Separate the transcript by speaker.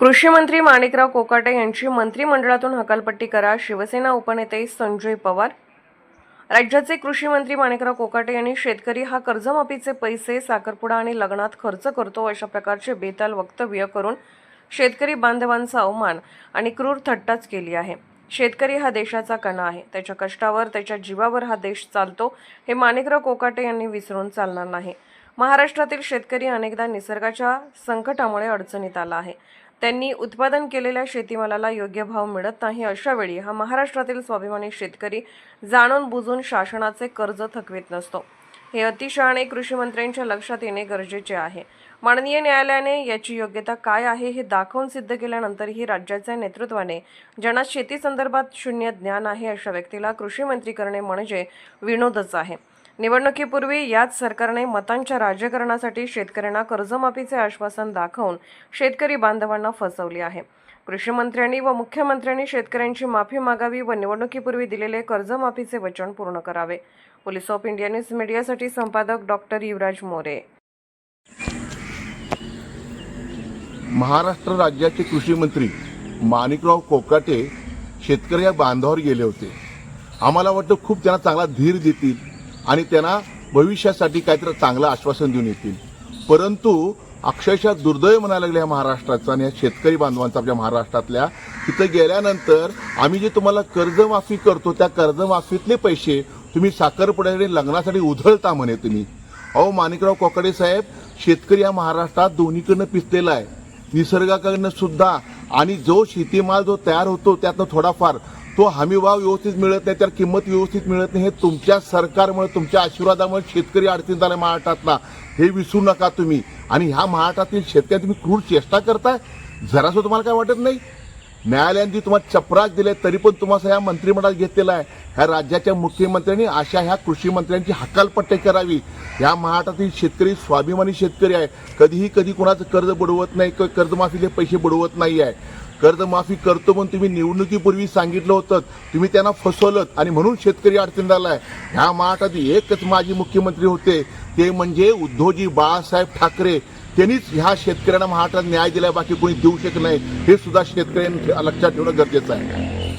Speaker 1: कृषी मंत्री माणिकराव कोकाटे यांची मंत्रिमंडळातून हकालपट्टी करा. शिवसेना उपनेते संजय पवार. राज्याचे कृषी मंत्री माणिकराव कोकाटे यांनी शेतकरी हा कर्जमाफीचे पैसे साखरपुडा आणि लग्नात खर्च करतो अशा प्रकारचे बेताल वक्तव्य करून शेतकरी बांधवांचा अवमान आणि क्रूर थट्टाच केली आहे. शेतकरी हा देशाचा कणा आहे. त्याच्या कष्टावर त्याच्या जीवावर हा देश चालतो हे माणिकराव कोकाटे यांनी विसरून चालणार नाही. महाराष्ट्रातील शेतकरी अनेकदा निसर्गाच्या संकटामुळे अडचणीत आला आहे. त्यांनी उत्पादन केलेल्या शेतीमालाला योग्य भाव मिळत नाही अशावेळी हा महाराष्ट्रातील स्वाभिमानी शेतकरी जाणून बुजून शासनाचे कर्ज थकवित नसतो. हे अतिशहाणे कृषी मंत्र्यांच्या लक्षात येणे गरजेचे आहे. माननीय न्यायालयाने याची योग्यता काय आहे हे दाखवून सिद्ध केल्यानंतरही राज्याच्या नेतृत्वाने ज्यांना शेतीसंदर्भात शून्य ज्ञान आहे अशा व्यक्तीला कृषी मंत्री करणे म्हणजे विनोदच आहे. निवडणुकीपूर्वी याच सरकारने मतांच्या राजकारणासाठी शेतकऱ्यांना कर्जमाफीचे आश्वासन दाखवून शेतकरी बांधवांना फसवली आहे. कृषी मंत्र्यांनी व मुख्यमंत्र्यांनी शेतकऱ्यांची माफी मागावी व निवडणुकीपूर्वी दिलेले कर्जमाफीचे वचन पूर्ण करावे. पोलीस ऑफ इंडिया न्यूज मीडियासाठी संपादक डॉक्टर युवराज मोरे.
Speaker 2: महाराष्ट्र राज्याचे कृषी मंत्री माणिकराव कोकाटे शेतकरी या बांधावर गेले होते. आम्हाला वाटतं खूप त्यांना चांगला धीर देतील. आणि त्यांना भविष्यासाठी काहीतरी चांगलं आश्वासन देऊन येतील. परंतु अक्षरशः दुर्दैव म्हणायला लागले या महाराष्ट्राचा आणि या शेतकरी बांधवांचा आपल्या महाराष्ट्रातल्या. तिथं गेल्यानंतर आम्ही जे तुम्हाला कर्जमाफी करतो त्या कर्जमाफीतले पैसे तुम्ही साखरपुड्याकडे लग्नासाठी उधळता म्हणे तुम्ही. अहो माणिकराव कोकडे साहेब शेतकरी या महाराष्ट्रात दोन्हीकडनं पिसलेला आहे. निसर्गाकडनं सुद्धा. आणि जो शेतीमाल जो तयार होतो त्यातनं थोडाफार तो हमीभाव व्यवस्थित मिळत नाही त्याला किंमत व्यवस्थित मिळत नाही हे तुमच्या सरकारमुळे तुमच्या आशीर्वादामुळे शेतकरी अडचणीत आला महाराष्ट्रातला. हे विसरू नका तुम्ही. आणि ह्या महाराष्ट्रातील शेतकरी तुम्ही क्रूर चेष्टा करताय? जरासं तुम्हाला काय वाटत नाही? न्यायालयाने जी तुम्हाला चपराक दिले तरी पण तुम्हाला ह्या मंत्रिमंडळात घेतलेला आहे. ह्या राज्याच्या मुख्यमंत्र्यांनी अशा ह्या कृषी मंत्र्यांची हकालपट्टी करावी. ह्या महाराष्ट्रातील शेतकरी स्वाभिमानी शेतकरी आहे. कधीही कधी कोणाचं कर्ज बुडवत नाही कर्जमाफीचे पैसे बुडवत नाही आहे कर्जमाफी करतो म्हणून तुम्ही निवडणुकीपूर्वी सांगितलं होतं. तुम्ही त्यांना फसवलं आणि म्हणून शेतकरी अडचणीत आलाय. ह्या महाराष्ट्रात एकच माजी मुख्यमंत्री होते. ते म्हणजे उद्धवजी बाळासाहेब ठाकरे. त्यांनीच ह्या शेतकऱ्यांना महाराष्ट्रात न्याय दिलाय. बाकी कोणी देऊ शकत नाही. हे सुद्धा शेतकऱ्यांनी लक्षात ठेवणं गरजेचं आहे.